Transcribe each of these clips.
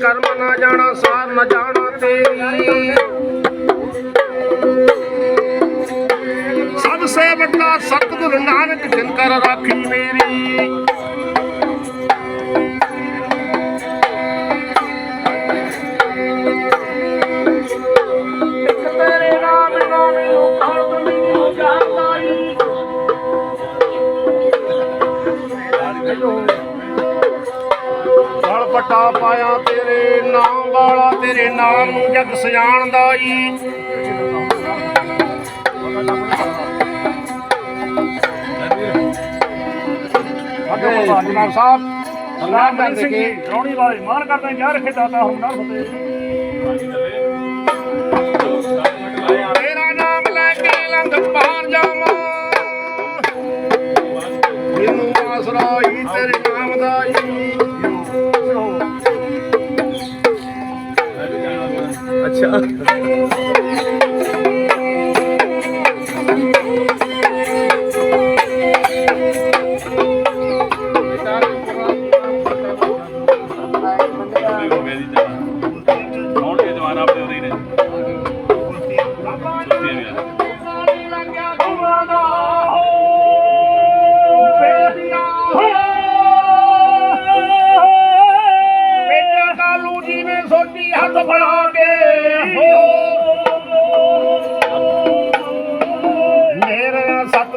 ਕਰਮ ਨਾ ਜਾਣਾ ਸਾਰ ਨਾ ਜਾਣਾ ਤੇਰੀ। ਸਭ ਸੇ ਵੱਡਾ ਸਤਿਗੁਰ ਨਾਨਕ ਜਿਨ ਕਰ ਰਾਖੀ ਮੇਰੀ। ਪਟਾ ਪਾਇਆ ਤੇਰੇ ਨਾਮ ਵਾਲਾ ਤੇਰੇ ਨਾਮ ਨੂੰ ਜਗ ਸਿਆਣਦਾ ਈ ਅੱਗੇ ਜਨਾਬ ਸਾਹਿਬ ਕਰ ਦੇ ਕੇ ਰੌਣੀ ਵਾਲੇ ਮਾਨ ਕਰਦਾ ਜਾ ਰੱਖੇ ਦਾਤਾ ਹੁਣ ਨਾ ਫਤੇ ਤੇਰਾ ਨਾਮ ਲੈ ਕੇ ਲੰਘ ਪਾਰ ਜਾਵਾਂ। ਮੈਨੂੰ ਆਸਰਾ ਹੀ ਤੇਰੇ ਨਾਮ ਦਾ ਹੀ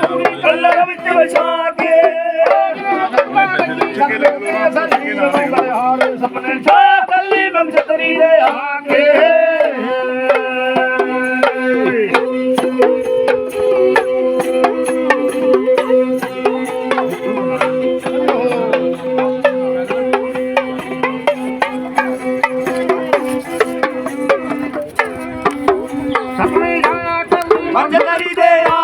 ਪੂਰੀ ਕਲਰ ਵਿੱਚ ਵਸਾ ਕੇ ਸੁਪਨੇ ਛਾ ਕੱਲੀ ਬੰਸਤਰੀ ਦੇ ਆ ਕੇ ਬੰਸਤਰੀ ਦੇ ਆ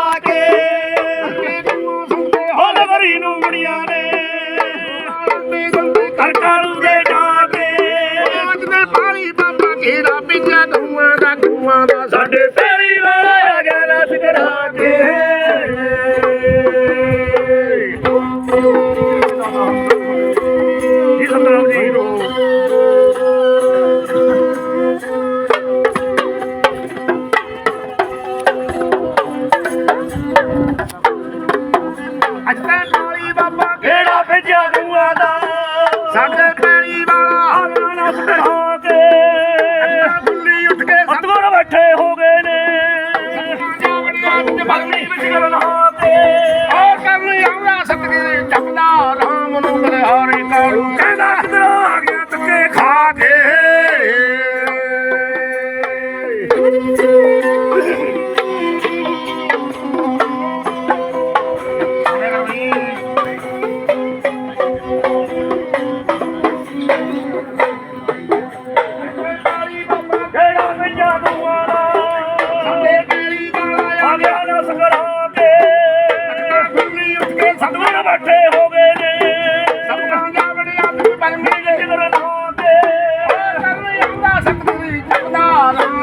ਸਾਡੇ ਪੈਰੀ ਵਾਲਾ ਆ ਗਿਆ ਰਸ ਕਰਾ ਕੇ। ਜੀ ਸਤਨਾਮ ਜੀ। ਕਿਹੜਾ ਭੇਜਿਆ ਦੂਆਂ ਦਾ। ਸਾਡੇ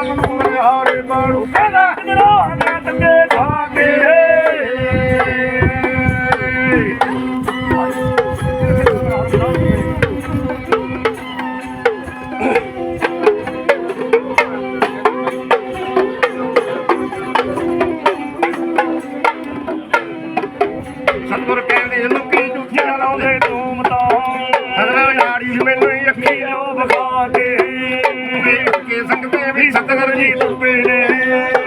ਮੂਰੇ ਹਾਰੇ ਮਾਰੂ ਕਹਿੰਦਾ ਹਜਰਾ ਨਾ ਤੰਗੇ ਖਾ ਕੇ ਸਤਗੁਰ ਕਹਿੰਦੇ, ਇਹਨੂੰ ਕੀ ਝੂਠੀਆਂ ਲਾਉਂਦੇ ਤੂੰ ਮਤਾਂ? ਹਜ਼ਰਾ ਯਾਰੀ ਮੈਨੂੰ ਅੱਖੀ ਲੋ ਬਖਾ ਕੇ। ਵੇਖ ਕੇ ਸੰਗਤ ਸਤਿਗੁਰ ਜੀ ਤੁਰ ਪਏ ਨੇ।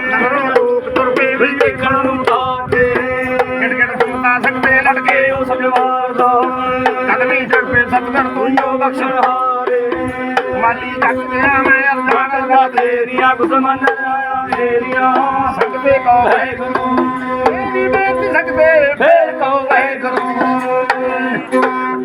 ਨਗਰੋਂ ਲੋਕ ਤੁਰ ਪਏ ਵੀ ਵੇਖਣ ਨੂੰ ਤਾਂ ਕੇ ਗਿੜ ਗਿੜ ਸੁਣਤਾ ਸੰਗਤੇ ਲੜਕੇ ਕੇ ਉਸ ਜਵਾਰ ਦਾ ਕਦਮੀ ਜਗ ਪੇ ਸਤਿਗੁਰ ਤੂੰ ਜੋ ਬਖਸ਼ਣ ਹਾਰੇ। ਮਾਲੀ ਜਗ ਪਿਆ ਮੈਂ ਅਰਦਾਸ ਕਰਦਾ ਤੇਰੀਆਂ ਕੁਸ ਮੰਨ ਆਇਆ ਤੇਰੀਆਂ। ਸੰਗਤੇ ਕੋ ਹੈ ਵਾਹਿਗੁਰੂ। ਮੇਰੀ ਬੇਨਤੀ ਸੰਗਤੇ ਫੇਰ ਕਹੋ ਵਾਹਿਗੁਰੂ।